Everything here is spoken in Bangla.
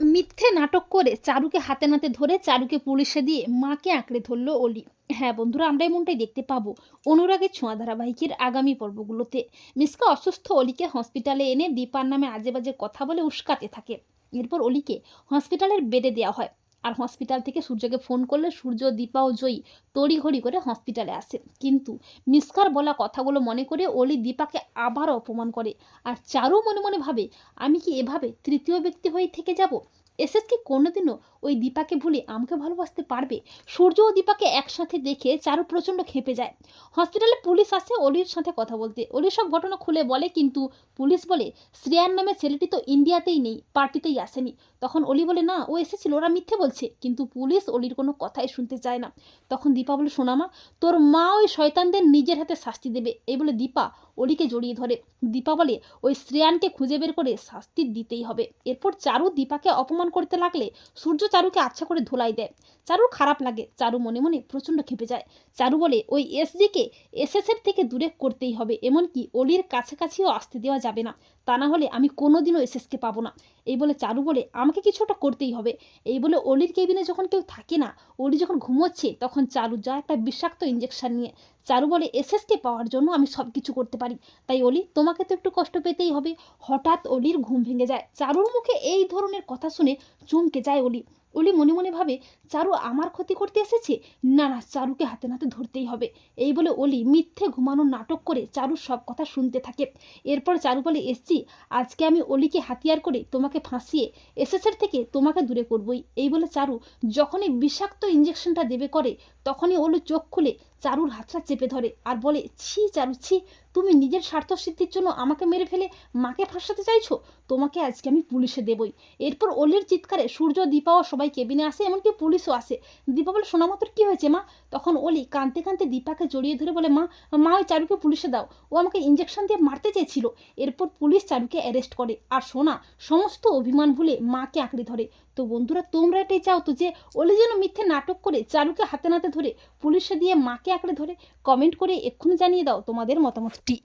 মিথ্যে নাটক করে চারুকে হাতে নাতে ধরে চারুকে পুলিশে দিয়ে মাকে আঁকড়ে ধরল অলি। হ্যাঁ বন্ধুরা, আমরা এমনটাই দেখতে পাবো অনুরাগের ছোঁয়া ধারাবাহিকের আগামী পর্বগুলোতে। মিসকা অসুস্থ অলিকে হসপিটালে এনে দীপার নামে আজে বাজে কথা বলে উস্কাতে থাকে। এরপর অলিকে হসপিটালের বেডে দেওয়া হয়। আর হসপিটাল থেকে সূর্যকে ফোন করলে সূর্য, দীপা ও জয়ী তড়িঘড়ি করে হসপিটালে আসে। কিন্তু মিসকার বলা কথাগুলো মনে করে অলি দীপাকে আবার অপমান করে। আর চারু মনে মনে ভাবে, আমি কি এভাবে তৃতীয় ব্যক্তি হয়ে থেকে যাব? এসএস কি কোনোদিনও ওই দীপাকে ভুলে আমাকে ভালোবাসতে পারবে? সূর্য ও দীপাকে একসাথে দেখে চারু প্রচণ্ড খেপে যায়। হসপিটালে পুলিশ আসে অলির সাথে কথা বলতে। অলি সব ঘটনা খুলে বলে, কিন্তু পুলিশ বলে শ্রেয়ার নামে ছেলেটি তো ইন্ডিয়াতেই নেই, পার্টিতেই আসেনি। তখন অলি বলে, না, ও এসেছিল, ওরা মিথ্যে বলছে। কিন্তু পুলিশ অলির কোনো কথাই শুনতে চায় না। তখন দীপা বলে, শোনামা, তোর মা ওই শয়তানদের নিজের হাতে শাস্তি দেবে। এই বলে দীপা অলিকে জড়িয়ে ধরে। দীপা বলে, ওই শ্রেয়ানকে খুঁজে বের করে শাস্তি দিতেই হবে। এরপর চারু দীপাকে অপমান করতে লাগলে সূর্য চারুকে আচ্ছা করে ধোলাই দেয়। চারুর খারাপ লাগে। চারু মনে মনে প্রচণ্ড খেপে যায়। চারু বলে, ওই এসজিকে এসএসের থেকে দূরে করতেই হবে। এমনকি অলির কাছাকাছিও আসতে দেওয়া যাবে না। তা না হলে আমি কোনোদিনও এসএসকে পাবো না। এই বলে চারু বলে, আমাকে কিছুটা করতেই হবে। এই বলে অলির কেবিনে যখন কেউ থাকে না, অলি যখন ঘুমোচ্ছে, তখন চারু যা একটা বিষাক্ত ইঞ্জেকশন নিয়ে চারু বলে, এসএসকে পাওয়ার জন্য আমি সব কিছু করতে পারি। তাই অলি, তোমাকে তো একটু কষ্ট পেতেই হবে। হঠাৎ অলির ঘুম ভেঙে যায়। চারুর মুখে এই ধরনের কথা শুনে চমকে যায় অলি। অলি মনে মনে ভাবে, চারু আমার ক্ষতি করতে এসেছে? না না, চারুকে হাতে নাতে ধরতেই হবে। এই বলে অলি মিথ্যে ঘুমানোর নাটক করে চারুর সব কথা শুনতে থাকে। এরপর চারু বলে, এসছি, আজকে আমি অলিকে হাতিয়ার করে তোমাকে ফাঁসিয়ে এসএসের থেকে তোমাকে দূরে করবই। এই বলে চারু যখনই বিষাক্ত ইঞ্জেকশনটা দেবে করে, তখনই অলি চোখ খুলে চারুর হাতটা চেপে ধরে আর বলে, ছি, চারু, ছি, তুমি নিজের স্বার্থ সিদ্ধির জন্য আমাকে মেরে ফেলে মাকে ফাঁসাতে চাইছো? তোমাকে আজকে আমি পুলিশে দেবই। এরপর অলির চিৎকারে সূর্য দীপাও সবাই কেবিনে আসে, এমনকি পুলিশও আসে। দীপা বলে, শোনা মাতর কী হয়েছে মা? তখন অলি কাঁদতে কাঁদতে দীপাকে জড়িয়ে ধরে বলে, মা মা, ওই চারুকে পুলিশে দাও। ও আমাকে ইঞ্জেকশন দিয়ে মারতে চেয়েছিল। এরপর পুলিশ চারুকে অ্যারেস্ট করে। আর সোনা সমস্ত অভিমান ভুলে মাকে আঁকড়ে ধরে। তো বন্ধুরা, তোমরা এটাই চাও তো যে ওলি যেন মিথ্যে নাটক করে চারুকে হাতে নাতে ধরে পুলিশে দিয়ে মাকে আঁকড়ে ধরে? কমেন্ট করে এক্ষুনি জানিয়ে দাও তোমাদের মতামতটি।